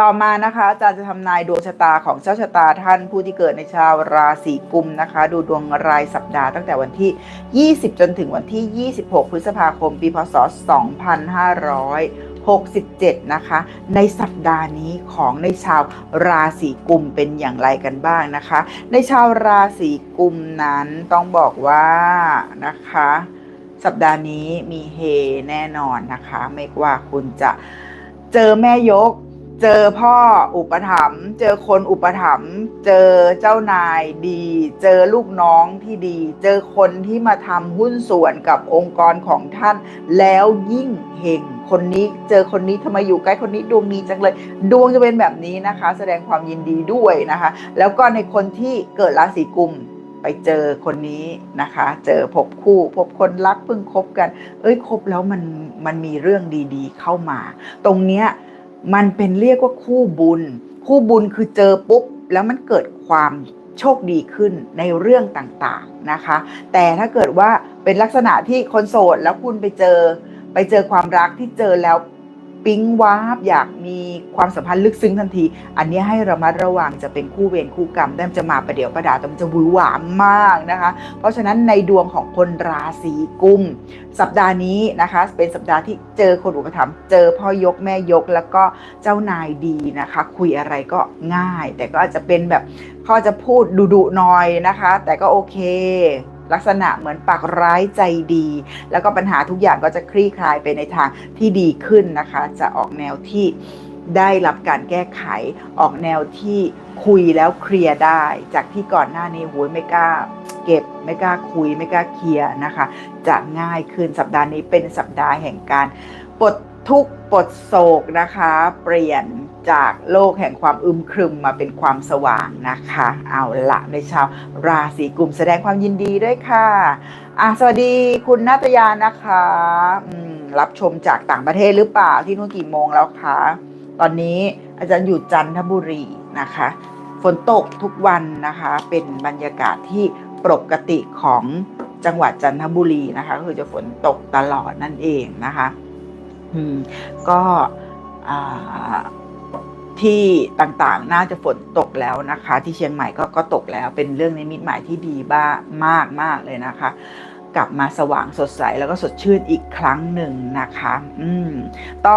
ต่อมานะคะอาจารย์จะทำนายดวงชะตาของเจ้าชะตาท่านผู้ที่เกิดในชาวราศีกุมนะคะ ดูดวงรายสัปดาห์ตั้งแต่วันที่ 20 จนถึงวันที่ 26 พฤษภาคม ปีพศ 2567 นะคะ ในสัปดาห์นี้ของในชาวราศีกุมเป็นอย่างไรกันบ้างนะคะ ในชาวราศีกุมนั้นต้องบอกว่านะคะ สัปดาห์นี้มีเฮแน่นอนนะคะ ไม่ว่าคุณจะเจอแม่ยก เจอพ่ออุปถัมภ์เจอคนอุปถัมภ์เจอเจ้านายดี เจอลูกน้องที่ดี เจอคนที่มาทำหุ้นส่วนกับองค์กรของท่าน แล้วยิ่งเฮงคนนี้เจอคนนี้ทำไมอยู่ใกล้คนนี้ดวงดีจังเลย ดวงจะเป็นแบบนี้นะคะ แสดงความยินดีด้วยนะคะ แล้วก็ในคนที่เกิดราศีกุมไปเจอคนนี้นะคะ เจอพบคู่พบคนรักเพิ่งคบกัน เอ้ยคบแล้วมันมันมีเรื่องดีๆ เข้ามา ตรงเนี้ย มันเป็นเรียกว่าคู่บุญ คู่บุญคือเจอปุ๊บ แล้วมันเกิดความโชคดีขึ้นในเรื่องต่างๆนะคะ แต่ถ้าเกิดว่าเป็นลักษณะที่คนโสดแล้วคุณไปเจอ ไปเจอความรักที่เจอแล้ว ปิ๊งวาบอยากมีความสัมพันธ์ลึกซึ้งทันที อันนี้ให้ระมัดระวังจะเป็นคู่เวรคู่กรรมได้จะมาประเดี๋ยวประดาแต่มันจะวือหวามมากนะคะ เพราะฉะนั้นในดวงของคนราศีกุม สัปดาห์นี้นะคะ เป็นสัปดาห์ที่เจอคนอุปถัมภ์เจอพ่อยกแม่ยกแล้วก็เจ้านายดีนะคะ คุยอะไรก็ง่าย แต่ก็อาจจะเป็นแบบเขาจะพูดดุๆหน่อยนะคะ แต่ก็โอเค ลักษณะเหมือนปากร้ายใจดี แล้วก็ปัญหาทุกอย่างก็จะคลี่คลายไปในทางที่ดีขึ้นนะคะ จะออกแนวที่ได้รับการแก้ไขออกแนวที่คุยแล้วเคลียร์ได้ จากที่ก่อนหน้านี้โหยไม่กล้าเก็บไม่กล้าคุย ไม่กล้าเคลียร์นะคะ จะง่ายขึ้นสัปดาห์นี้เป็นสัปดาห์แห่งการปลดทุกข์ปลดโศกนะคะ เปลี่ยน จากโลกแห่งความอึมครึมมาเป็นความสว่างนะคะ เอาละในชาวราศีกุมแสดงความยินดีด้วยค่ะอะสวัสดีคุณนาตยานะคะรับชมจากต่างประเทศหรือเปล่าที่นู่นกี่โมงแล้วคะตอนนี้อาจารย์อยู่จันทบุรีนะคะฝนตกทุกวันนะคะ เป็นบรรยากาศที่ปกติของจังหวัดจันทบุรีนะคะคือจะฝนตกตลอดนั่นเองนะคะ อืมก็ ที่ต่างๆ น่าจะฝนตกแล้วนะคะ ที่เชียงใหม่ก็ก็ตกแล้วเป็นเรื่องในมิตหมายที่ดีบ้ามากมากเลยนะคะ กลับมาสว่างสดใสแล้วก็สดชื่นอีกครั้งหนึ่งนะคะ อืมต้อ